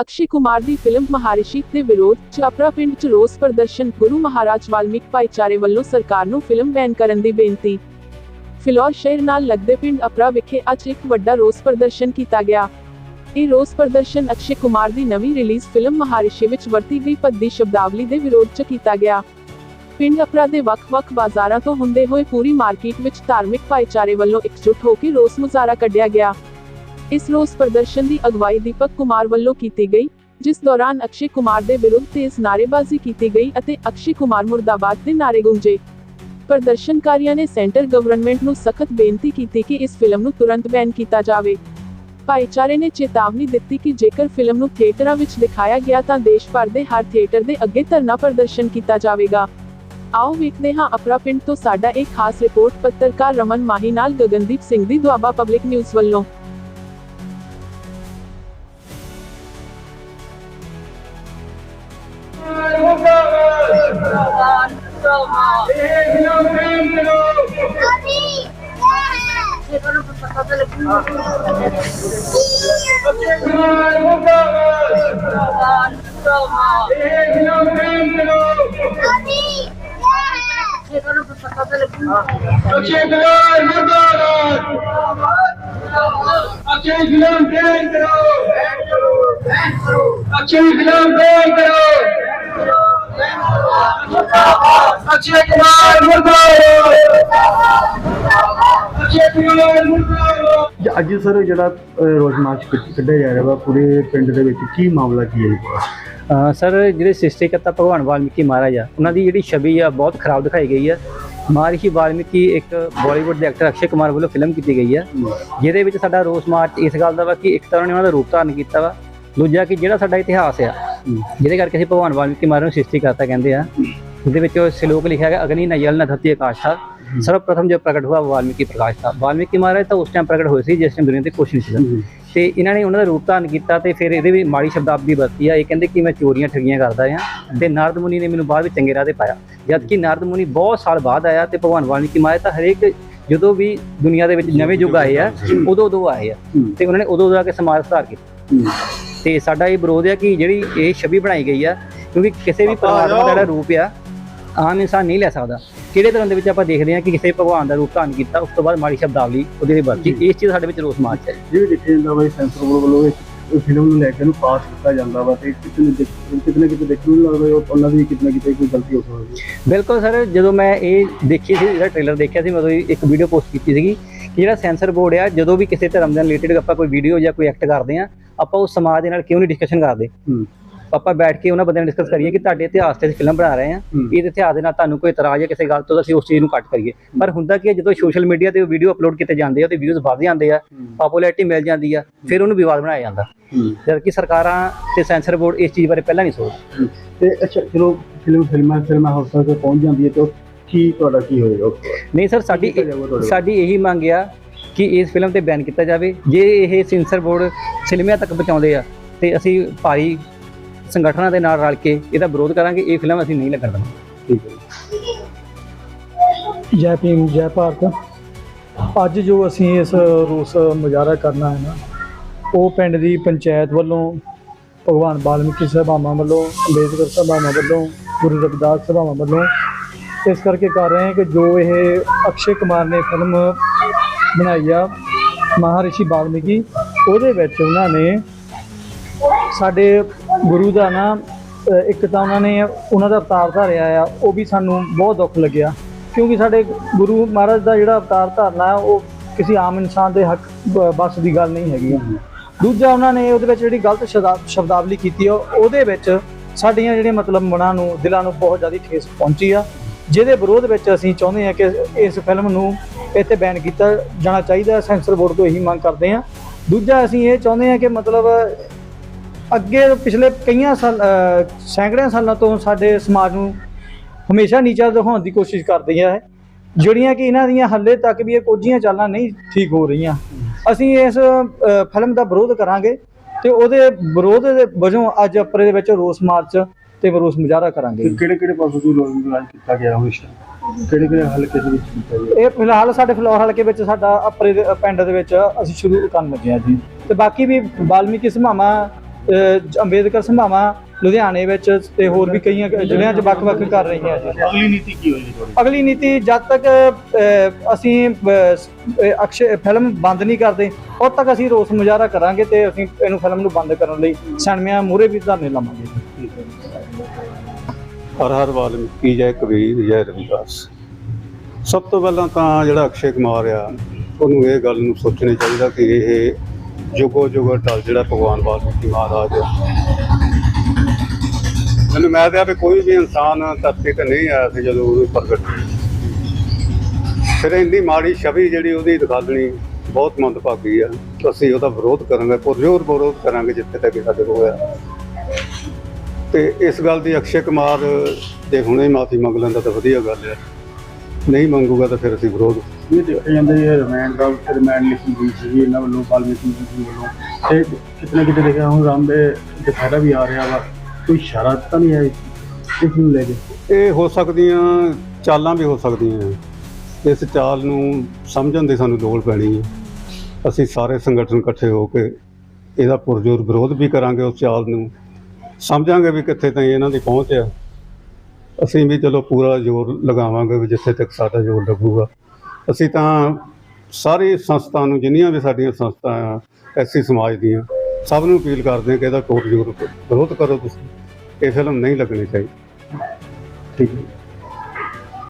ਅਕਸ਼ੇ ਕੁਮਾਰ ਦੀ ਫਿਲਮ ਮਹਾਰਿਸ਼ੀ ਦੇ ਵਿਰੋਧ ਚ ਪਿੰਡ ਚ ਰੋਸ ਪ੍ਰਦਰਸ਼ਨ ਗੁਰੂ ਮਹਾਰਾਜ ਵਾਲਮੀਕ ਭਾਈਚਾਰੇ ਵੱਲੋਂ ਸਰਕਾਰ ਨੂੰ ਫਿਲਮ ਬੈਨ ਕਰਨ ਦੀ ਬੇਨਤੀ। ਫਿਲੌਰ ਸ਼ਹਿਰ ਨਾਲ ਲੱਗਦੇ ਪਿੰਡ ਅਪਰਾ ਵਿਖੇ ਅੱਜ ਇੱਕ ਵੱਡਾ ਰੋਸ ਪ੍ਰਦਰਸ਼ਨ ਕੀਤਾ ਗਿਆ। ਇਹ ਰੋਸ ਪ੍ਰਦਰਸ਼ਨ ਅਕਸ਼ੇ ਕੁਮਾਰ ਦੀ ਨਵੀਂ ਰਿਲੀਜ਼ ਫਿਲਮ ਮਹਾਰਿਸ਼ੀ ਵਿੱਚ ਵਰਤੀ ਗਈ ਭੱਦੀ ਸ਼ਬਦਾਵਲੀ ਦੇ ਵਿਰੋਧ ਚ ਕੀਤਾ ਗਿਆ। ਪਿੰਡ ਅਪਰਾ ਦੇ ਵੱਖ-ਵੱਖ ਬਾਜ਼ਾਰਾਂ ਤੋਂ ਹੁੰਦੇ ਹੋਏ ਪੂਰੀ ਮਾਰਕੀਟ ਵਿੱਚ ਧਾਰਮਿਕ ਭਾਈਚਾਰੇ ਵੱਲੋਂ ਇਕਜੁੱਟ ਹੋ ਕੇ ਰੋਸ ਮੁਜ਼ਾਹਰਾ ਕੱਢਿਆ ਗਿਆ। ਇਸ ਰੋਸ ਪ੍ਰਦਰਸ਼ਨ ਦੀ ਅਗਵਾਈ ਦੀਪਕ ਕੁਮਾਰ ਵੱਲੋਂ ਕੀਤੀ ਗਈ, ਜਿਸ ਦੌਰਾਨ ਅਕਸ਼ੇ ਕੁਮਾਰ ਦੇ ਵਿਰੁੱਧ ਤੇਜ਼ ਨਾਅਰੇਬਾਜ਼ੀ ਕੀਤੀ ਗਈ ਅਤੇ ਅਕਸ਼ੇ ਕੁਮਾਰ ਮੁਰਦਾਬਾਦ ਦੇ ਨਾਅਰੇ ਗੂੰਜੇ। ਪ੍ਰਦਰਸ਼ਨਕਾਰੀਆਂ ਨੇ ਸੈਂਟਰ ਗਵਰਨਮੈਂਟ ਨੂੰ ਸਖਤ ਬੇਨਤੀ ਕੀਤੀ ਕਿ ਇਸ ਫਿਲਮ ਨੂੰ ਤੁਰੰਤ ਬੈਨ ਕੀਤਾ ਜਾਵੇ। ਭਾਈਚਾਰੇ ਨੇ ਚੇਤਾਵਨੀ ਦਿੱਤੀ ਕਿ ਜੇਕਰ ਫਿਲਮ ਨੂੰ ਥੀਏਟਰਾਂ ਵਿੱਚ ਦਿਖਾਇਆ ਗਿਆ ਤਾਂ ਦੇਸ਼ ਭਰ ਦੇ ਹਰ ਥੀਏਟਰ ਦੇ ਅੱਗੇ ਧਰਨਾ ਪ੍ਰਦਰਸ਼ਨ ਕੀਤਾ ਜਾਵੇਗਾ। ਆਓ ਵੇਖਦੇ ਹਾਂ ਅਪਰਾ ਪਿੰਡ ਤੋਂ ਸਾਡਾ ਇੱਕ ਖਾਸ ਰਿਪੋਰਟ, ਪੱਤਰਕਾਰ ਰਮਨ ਮਾਹੀ ਨਾਲ ਗਗਨਦੀਪ ਸਿੰਘ ਦੀ ਦੁਆਬਾ ਪਬਲਿਕ ਨਿਊਜ਼ ਵੱਲੋਂ। ਅਕਸ਼ੇ ਕੁਮਾਰ ਮੁਰਦਾਬਾਦ ਅਕਸ਼ੇ ਫਿਲਮ ਬੈਨ ਕਰੋ ਅਕਸ਼ੇ ਫਿਲਮ ਬੈਨ ਕਰੋ ਅਕਸ਼ੇ ਕੁਮਾਰ ਮੁਰਦਾਬਾਦ। ਅਕਸ਼ੇ ਕੁਮਾਰ ਮੁਰਦਾਬਾਦ ਜ- ਅੱਜ ਸਰ ਜਿਹੜਾ ਰੋਜ਼ ਮਾਰਚ ਕੱਢ- ਕੱਢਿਆ ਜਾ ਰਿਹਾ ਵਾ ਪੂਰੇ ਪਿੰਡ ਦੇ ਵਿੱਚ ਕੀ ਮਾਮਲਾ ਕੀ ਹੈ ਸਰ ਜਿਹੜੇ ਸ੍ਰਿਸ਼ਟੀਕਰਤਾ ਭਗਵਾਨ ਵਾਲਮੀਕੀ ਮਹਾਰਾਜ ਆ ਉਹਨਾਂ ਦੀ ਜਿਹੜੀ ਛਵੀ ਆ ਬਹੁਤ ਖਰਾਬ ਦਿਖਾਈ ਗਈ ਆ। ਮਹਰਿਸ਼ੀ ਵਾਲਮੀਕੀ ਇੱਕ ਬਾਲੀਵੁੱਡ ਦੇ ਐਕਟਰ ਅਕਸ਼ੇ ਕੁਮਾਰ ਵੱਲੋਂ ਫਿਲਮ ਕੀਤੀ ਗਈ ਆ ਜਿਹਦੇ ਵਿੱਚ ਸਾਡਾ ਰੋਸ ਮਾਰਚ ਇਸ ਗੱਲ ਦਾ ਵਾ ਕਿ ਇੱਕ ਤਰ੍ਹਾਂ ਨੇ ਉਹਨਾਂ ਦਾ ਰੂਪ ਧਾਰਨ ਕੀਤਾ ਵਾ ਦੂਜਾ ਕਿ ਜਿਹੜਾ ਸਾਡਾ ਇਤਿਹਾਸ ਆ ਜਿਹਦੇ ਕਰਕੇ ਅਸੀਂ ਭਗਵਾਨ ਵਾਲਮੀਕੀ ਮਹਾਰਾਜ ਨੂੰ ਸ੍ਰਿਸ਼ਟੀਕਰਤਾ ਕਹਿੰਦੇ ਆ ਉਹਦੇ ਵਿੱਚ ਉਹ ਸ਼ਲੋਕ ਲਿਖਿਆ ਗਿਆ ਅਗਨੀ ਨਯਲ ਨ ਧਰਤੀ ਆਕਾਸ਼ ਥਾ ਸਰਵ ਪ੍ਰਥਮ ਜੋ ਪ੍ਰਗਟ ਹੁਆ ਵਾਲਮੀਕੀ ਪ੍ਰਕਾਸ਼ ਥਾ। ਵਾਲਮੀਕੀ ਮਹਾਰਾਜ ਤਾਂ ਉਸ ਟਾਈਮ ਪ੍ਰਗਟ ਹੋਏ ਸੀ ਜਿਸ ਟਾਈਮ ਦੁਨੀਆ ਤੇ ਕੁਛ ਨਹੀਂ ਸੀ ਤੇ ਇਹਨਾਂ ਨੇ ਉਹਨਾਂ ਦਾ ਰੂਪ ਧਾਰਨ ਕੀਤਾ ਤੇ ਫਿਰ ਇਹਦੇ ਵੀ ਮਾੜੀ ਸ਼ਬਦਾਵਲੀ ਵਰਤੀ ਆ ਇਹ ਕਹਿੰਦੇ ਕਿ ਮੈਂ ਚੋਰੀਆਂ ਠੱਗੀਆਂ ਕਰਦਾ ਆ ਤੇ ਨਾਰਦ ਮੁਨੀ ਨੇ ਮੈਨੂੰ ਬਾਅਦ ਵਿੱਚ ਚੰਗੇ ਰਾਹ ਤੇ ਪਾਇਆ। ਜਦ ਕਿ ਨਾਰਦ ਮੁਨੀ ਬਹੁਤ ਸਾਲ ਬਾਅਦ ਆਇਆ ਤੇ ਭਗਵਾਨ ਵਾਲਮੀਕੀ ਮਹਾਰਾਜ ਤਾਂ ਹਰੇਕ ਜਦੋਂ ਵੀ ਦੁਨੀਆ ਦੇ ਵਿੱਚ ਨਵੇਂ ਯੁੱਗ ਆਏ ਆ ਉਦੋਂ ਉਦੋਂ ਆਏ ਆ। ਤੇ ਉਹਨਾਂ ਨੇ ਉਦੋਂ ਉਦੋਂ ਆ ਕੇ ਸਮਾਜ ਸੁਧਾਰ ਕੀਤਾ। ਤੇ ਸਾਡਾ ਇਹ ਵਿਰੋਧ ਹੈ ਕਿ ਜਿਹੜੀ ਇਹ ਛਵੀ ਬਣਾਈ ਗਈ ਆ ਕਿਉਂਕਿ ਕਿਸੇ ਵੀ ਪਰਮਾਤਮਾ ਦਾ ਜਿਹੜਾ ਰੂਪ ਆ ਆਮ ਇਨਸਾਨ ਨਹੀਂ ਲੈ ਸਕਦਾ। ਕਿਹੜੇ ਤਰ੍ਹਾਂ ਦੇ ਵਿੱਚ ਆਪਾਂ ਦੇਖਦੇ ਹਾਂ ਕਿ ਕਿਸੇ ਭਗਵਾਨ ਦਾ ਰੂਪ ਧਾਰਨ ਕੀਤਾ ਉਸ ਤੋਂ ਬਾਅਦ ਮਾੜੀ ਸ਼ਬਦਾਵਲੀ ਉਹਦੇ ਲਈ ਵਰਤੀ। ਇਸ ਚੀਜ਼ ਸਾਡੇ ਵਿੱਚ ਰੋਸ ਮਾਰਚ ਹੈ ਜਿਵੇਂ ਦੇਖਿਆ ਜਾਂਦਾ ਵਾ ਸੈਂਸਰ ਬੋਰਡ ਵੱਲੋਂ ਇਹ ਫਿਲਮ ਨੂੰ ਲੈ ਕੇ ਨੂੰ ਪਾਸ ਕੀਤਾ ਜਾਂਦਾ ਵਾ ਤੇ ਕਿਤੇ ਕਿਤੇ- ਕਿਤੇ ਦੇਖਣ ਨੂੰ ਲੱਗਦਾ ਉਹ ਉਹਨਾਂ ਦੀ ਕਿਤੇ ਕਿਤੇ ਕੋਈ ਗਲਤੀ ਹੋ ਸਕਦੀ ਬਿਲਕੁਲ ਸਰ ਜਦੋਂ ਮੈਂ ਇਹ ਦੇਖੀ ਸੀ ਜਿਹੜਾ ਟ੍ਰੇਲਰ ਦੇਖਿਆ ਸੀ ਮੈਂ ਉਦੋਂ ਹੀ ਇੱਕ ਵੀਡੀਓ ਪੋਸਟ ਕੀਤੀ ਸੀਗੀ ਕਿ ਜਿਹੜਾ ਸੈਂਸਰ ਬੋਰਡ ਆ ਜਦੋਂ ਵੀ ਕਿਸੇ ਧਰਮ ਦੇ ਰਿਲੇਟਡ ਆਪਾਂ ਕੋਈ ਵੀਡੀਓ ਜਾਂ ਕੋਈ ਐਕਟ ਕਰਦੇ ਆ ਆਪਾਂ ਉਸ ਸਮਾਜ ਦੇ ਨਾਲ ਕਿਉਂ ਨਹੀਂ ਡਿਸਕਸ਼ਨ ਕਰਦੇ? ਆਪਾਂ ਬੈਠ ਕੇ ਉਹਨਾਂ ਬੰਦਿਆਂ ਨਾਲ ਡਿਸਕਸ ਕਰੀਏ ਕਿ ਤੁਹਾਡੇ ਇਤਿਹਾਸ ਤੇ ਫਿਲਮ ਬਣਾ ਰਹੇ ਹਾਂ। ਹੂੰ। ਇਹ ਇਤਿਹਾਸ ਦੇ ਨਾਲ ਤੁਹਾਨੂੰ ਕੋਈ ਇਤਰਾਜ਼ ਹੈ ਕਿਸੇ ਗੱਲ ਤੋਂ ਅਸੀਂ ਉਸ ਚੀਜ਼ ਨੂੰ ਕੱਟ ਕਰੀਏ। ਪਰ ਹੁੰਦਾ ਕੀ ਹੈ ਜਦੋਂ ਸੋਸ਼ਲ ਮੀਡੀਆ ਤੇ ਵੀਡੀਓ ਅਪਲੋਡ ਕੀਤੇ ਜਾਂਦੇ ਆ ਤੇ ਵਿਊਜ਼ ਵੱਧ ਜਾਂਦੇ ਆ ਪਪੂਲੈਰਿਟੀ ਮਿਲ ਜਾਂਦੀ ਆ ਫਿਰ ਉਹਨੂੰ ਵਿਵਾਦ ਬਣਾਇਆ ਜਾਂਦਾ। ਜਦ ਕਿ ਸਰਕਾਰਾਂ ਤੇ ਸੈਂਸਰ ਬੋਰਡ ਇਸ ਚੀਜ਼ ਬਾਰੇ ਪਹਿਲਾਂ ਨਹੀਂ ਸੋਚਦੇ। ਤੇ ਅੱਛਾ ਚਲੋ ਫਿਲਮ ਫਿਲਮਾਂ ਫਿਲਮਾਂ ਹਾਊਸਾਂ ਤੇ ਪਹੁੰਚ ਜਾਂਦੀ ਹੈ ਤੇ ਉਹ ਕੀ ਤੁਹਾਡਾ ਕੀ ਹੋਏਗਾ? ਨਹੀਂ ਸਰ ਸਾਡੀ ਸਾਡੀ ਇਹੀ ਮੰਗ ਆ ਕਿ ਇਸ ਫਿਲਮ ਤੇ ਬੈਨ ਕੀਤਾ ਜਾਵੇ, ਜੇ ਇਹ ਸੈਂਸਰ ਬੋਰਡ ਸਿਨੇਮਿਆਂ ਤੱਕ ਪਹੁੰਚਾਉਂਦੇ ਆ, ਤੇ ਅਸੀਂ ਭਾਰੀ ਸੰਗਠਨਾਂ ਦੇ ਨਾਲ ਰਲ ਕੇ ਇਹਦਾ ਵਿਰੋਧ ਕਰਾਂਗੇ, ਇਹ ਫਿਲਮ ਅਸੀਂ ਨਹੀਂ ਲੱਗਣ ਦੇਵਾਂਗੇ ਠੀਕ ਹੈ ਜੈ। ਭੀਮ, ਜੈ ਭਾਰਤ। ਅੱਜ ਜੋ ਅਸੀਂ ਇਸ ਰੋਸ ਮੁਜ਼ਾਹਰਾ ਕਰਨਾ ਹੈ ਨਾ ਉਹ ਪਿੰਡ ਦੀ ਪੰਚਾਇਤ ਵੱਲੋਂ ਭਗਵਾਨ ਵਾਲਮੀਕੀ ਸਭਾਵਾਂ ਵੱਲੋਂ, ਅੰਬੇਦਕਰ ਸਭਾਵਾਂ ਵੱਲੋਂ, ਗੁਰੂ ਰਵਿਦਾਸ ਸਭਾਵਾਂ ਵੱਲੋਂ ਇਸ ਕਰਕੇ ਕਰ ਰਹੇ ਹਾਂ ਕਿ ਜੋ ਇਹ ਅਕਸ਼ੇ ਕੁਮਾਰ ਨੇ ਫਿਲਮ ਬਣਾਈ ਆ ਮਹਾਰਿਸ਼ੀ ਵਾਲਮੀਕੀ ਉਹਦੇ ਵਿੱਚ ਉਹਨਾਂ ਨੇ ਸਾਡੇ ਗੁਰੂ ਦਾ ਨਾ ਇੱਕ ਤਾਂ ਉਹਨਾਂ ਨੇ ਉਹਨਾਂ ਦਾ ਅਵਤਾਰ ਧਾਰਿਆ ਆ, ਉਹ ਵੀ ਸਾਨੂੰ ਬਹੁਤ ਦੁੱਖ ਲੱਗਿਆ। ਕਿਉਂਕਿ ਸਾਡੇ ਗੁਰੂ ਮਹਾਰਾਜ ਦਾ ਜਿਹੜਾ ਅਵਤਾਰ ਧਾਰਨਾ ਹੈ ਉਹ ਕਿਸੇ ਆਮ ਇਨਸਾਨ ਦੇ ਹੱਕ ਬ- ਬਸ ਦੀ ਗੱਲ ਨਹੀਂ ਹੈਗੀ। ਦੂਜਾ ਉਹਨਾਂ ਨੇ ਉਹਦੇ ਵਿੱਚ ਜਿਹੜੀ ਗਲਤ ਸ਼ਬਦਾ- ਸ਼ਬਦਾਵਲੀ ਕੀਤੀ ਆ, ਉਹਦੇ ਵਿੱਚ ਸਾਡੀਆਂ ਜਿਹੜੀਆਂ ਮਤਲਬ ਮਨਾਂ ਨੂੰ, ਦਿਲਾਂ ਨੂੰ ਬਹੁਤ ਜ਼ਿਆਦਾ ਠੇਸ ਪਹੁੰਚੀ ਆ। ਜਿਹਦੇ ਵਿਰੋਧ ਵਿੱਚ ਅਸੀਂ ਚਾਹੁੰਦੇ ਹਾਂ ਕਿ ਇਸ ਫਿਲਮ ਨੂੰ ਇੱਥੇ ਬੈਨ ਕੀਤਾ ਜਾਣਾ ਚਾਹੀਦਾ ਸੈਂਸਰ ਬੋਰਡ ਤੋਂ ਇਹੀ ਮੰਗ ਕਰਦੇ ਹਾਂ। ਦੂਜਾ ਅਸੀਂ ਇਹ ਚਾਹੁੰਦੇ ਹਾਂ ਕਿ ਮਤਲਬ ਅੱਗੇ ਪਿਛਲੇ ਕਈਆਂ ਸਾਲ ਸੈਂਕੜਿਆਂ ਸਾਲਾਂ ਤੋਂ ਸਾਡੇ ਸਮਾਜ ਨੂੰ ਹਮੇਸ਼ਾ ਨੀਚਾ ਦਿਖਾਉਣ ਦੀ ਕੋਸ਼ਿਸ਼ ਕਰਦੀਆਂ ਹੈ। ਜਿਹੜੀਆਂ ਕਿ ਇਹਨਾਂ ਦੀਆਂ ਹੱਲੇ ਤੱਕ ਵੀ ਇਹ ਕੋਝੀਆਂ ਚਾਲਾਂ ਨਹੀਂ ਠੀਕ ਹੋ ਰਹੀਆਂ। ਅਸੀਂ ਇਸ ਫਿਲਮ ਦਾ ਵਿਰੋਧ ਕਰਾਂਗੇ ਤੇ ਉਹਦੇ ਵਿਰੋਧ ਦੇ ਵਜੋਂ ਅੱਜ ਅਪਰੇ ਦੇ ਵਿੱਚ ਰੋਸ ਮਾਰਚ ਤੇ ਰੋਸ ਮੁਜ਼ਾਹਰਾ ਕਰਾਂਗੇ। ਕਿਹੜੇ ਕਿਹੜੇ ਪਾਸੋਂ ਤੋਂ ਲੋਕ ਰਾਜ ਕੀਤਾ ਗਿਆ ਹੁਣ ਕਿਹੜੇ ਕਿਹੜੇ ਹਲਕੇ ਦੇ ਵਿੱਚ ਕੀਤਾ ਗਿਆ ਇਹ ਫਿਲਹਾਲ ਸਾਡੇ ਫਲੋਰ ਹਲਕੇ ਵਿੱਚ ਸਾਡਾ ਅਪਰੇ ਦੇ ਪਿੰਡ ਦੇ ਵਿੱਚ ਅਸੀਂ ਸ਼ੁਰੂ ਕਰਨ ਲੱਗੇ ਹਾਂ ਜੀ। ਤੇ ਬਾਕੀ ਵੀ ਵਾਲਮੀਕੀ ਸਭਾਵਾਂ ਅਹ, ਅੰਬੇਦਕਰ ਸੰਭਾਵਾਂ ਲੁਧਿਆਣੇ ਵਿੱਚ ਤੇ ਹੋਰ ਵੀ ਕਈਆਂ ਜ਼ਿਲ੍ਹਿਆਂ 'ਚ ਵੱਖ-ਵੱਖ ਕਰ ਰਹੀਆਂ ਜੀ। ਅਗਲੀ ਨੀਤੀ ਕੀ ਹੋਏਗੀ ਤੁਹਾਡੀ? ਅਗਲੀ ਨੀਤੀ ਜਦ ਤੱਕ ਅਹ, ਅਸੀਂ ਅਹ, ਸ- ਅਹ, ਅਕਸ਼ੇ ਫਿਲਮ ਬੰਦ ਨਹੀਂ ਕਰਦੇ ਉਦ ਤੱਕ ਅਸੀਂ ਰੋਸ ਮੁਜ਼ਾਹਰਾ ਕਰਾਂਗੇ ਤੇ ਅਸੀਂ ਇਹਨੂੰ ਫਿਲਮ ਨੂੰ ਬੰਦ ਕਰਨ ਲਈ ਸਨਮਿਆਂ ਮੂਹਰੇ ਵੀ ਧਰਨੇ ਲਾਵਾਂਗੇ। ਹਰ ਹਰ ਵਾਲਮੀਕੀ ਜੈ, ਕਬੀਰ ਜੈ ਰਵਿਦਾਸ। ਸਭ ਤੋਂ ਪਹਿਲਾਂ ਤਾਂ ਜਿਹੜਾ ਅਕਸ਼ੇ ਕੁਮਾਰ ਆ, ਉਹਨੂੰ ਇਹ ਗੱਲ ਨੂੰ ਸੋਚਣੀ ਚਾਹੀਦਾ ਕਿ ਇਹ ਜੁਗੋ ਜੁਗ ਟਲ ਜਿਹੜਾ ਭਗਵਾਨ ਵਾਲਮੀਕੀ ਮਹਾਰਾਜ ਮੈਨੂੰ ਮੈਂ ਤਾਂ ਵੀ ਕੋਈ ਵੀ ਇਨਸਾਨ ਧਰਤੀ ਤੇ ਨਹੀਂ ਆਇਆ ਸੀ ਜਦੋਂ ਉਹ ਪ੍ਰਗਟ ਫਿਰ ਇੰਨੀ ਮਾੜੀ ਛਵੀ ਜਿਹੜੀ ਉਹਦੀ ਦਿਖਾਲਣੀ ਬਹੁਤ ਮੰਦਭਾਗੀ ਆ। ਅਸੀਂ ਉਹਦਾ ਵਿਰੋਧ ਕਰਾਂਗੇ, ਪੁਰਜੋਰ ਵਿਰੋਧ ਕਰਾਂਗੇ ਜਿੱਥੇ ਤੱਕ ਸਾਡੇ ਕੋਲ ਹੋਇਆ। ਤੇ ਇਸ ਗੱਲ ਦੀ ਅਕਸ਼ੇ ਕੁਮਾਰ ਜੇ ਹੁਣੇ ਮਾਫੀ ਮੰਗ ਲੈਂਦਾ ਤਾਂ ਵਧੀਆ ਗੱਲ ਹੈ। ਨਹੀਂ ਮੰਗੂਗਾ ਤਾਂ ਫਿਰ ਅਸੀਂ ਵਿਰੋਧ ਇਹ ਦੇਖਿਆ ਜਾਂਦਾ ਇਹ ਰਿਮਾਂਡ ਦਾ ਰਿਮਾਂਡ ਲਿਖੀ ਗਈ ਸੀ ਇਹਨਾਂ ਵੱਲੋਂ ਵਾਲਮੀਕੀ ਜੀ ਵੱਲੋਂ। ਤੇ ਕਿਤਨੇ ਕਿਤੇ ਦੇਖਿਆ ਹੁਣ ਰਾਮ ਦੇ ਦੁਪਹਿਰਾ ਵੀ ਆ ਰਿਹਾ ਵਾ ਕੋਈ ਇਸ਼ਾਰਾ ਤਾਂ ਨਹੀਂ ਹੈ ਇਸ ਨੂੰ ਲੈ ਕੇ? ਇਹ ਹੋ ਸਕਦੀਆਂ ਚਾਲਾਂ ਵੀ ਹੋ ਸਕਦੀਆਂ ਇਸ ਚਾਲ ਨੂੰ ਸਮਝਣ ਦੀ ਸਾਨੂੰ ਲੋੜ ਪੈਣੀ ਹੈ। ਅਸੀਂ ਸਾਰੇ ਸੰਗਠਨ ਇਕੱਠੇ ਹੋ ਕੇ ਇਹਦਾ ਪੁਰਜੋਰ ਵਿਰੋਧ ਵੀ ਕਰਾਂਗੇ ਉਸ ਚਾਲ ਨੂੰ। ਸਮਝਾਂਗੇ ਵੀ ਕਿੱਥੇ ਤਾਈਂ ਇਹਨਾਂ ਦੀ ਪਹੁੰਚ ਆ। ਅਸੀਂ ਵੀ ਚਲੋ ਪੂਰਾ ਜ਼ੋਰ ਲਗਾਵਾਂਗੇ ਵੀ ਜਿੱਥੇ ਤੱਕ ਸਾਡਾ ਜ਼ੋਰ ਲੱਗੂਗਾ। ਅਸੀਂ ਤਾਂ ਸਾਰੀ ਸੰਸਥਾ ਨੂੰ, ਜਿੰਨੀਆਂ ਵੀ ਸਾਡੀਆਂ ਸੰਸਥਾਵਾਂ ਐਸੀ ਸਮਾਜ ਦੀਆਂ, ਸਭ ਨੂੰ ਅਪੀਲ ਕਰਦੇ ਹਾਂ ਕਿ ਇਹਦਾ ਕੋਰ ਜ਼ੋਰ ਵਿਰੋਧ ਕਰੋ ਤੁਸੀਂ। ਇਹ ਫਿਲਮ ਨਹੀਂ ਲੱਗਣੀ ਚਾਹੀਦੀ। ਠੀਕ ਹੈ।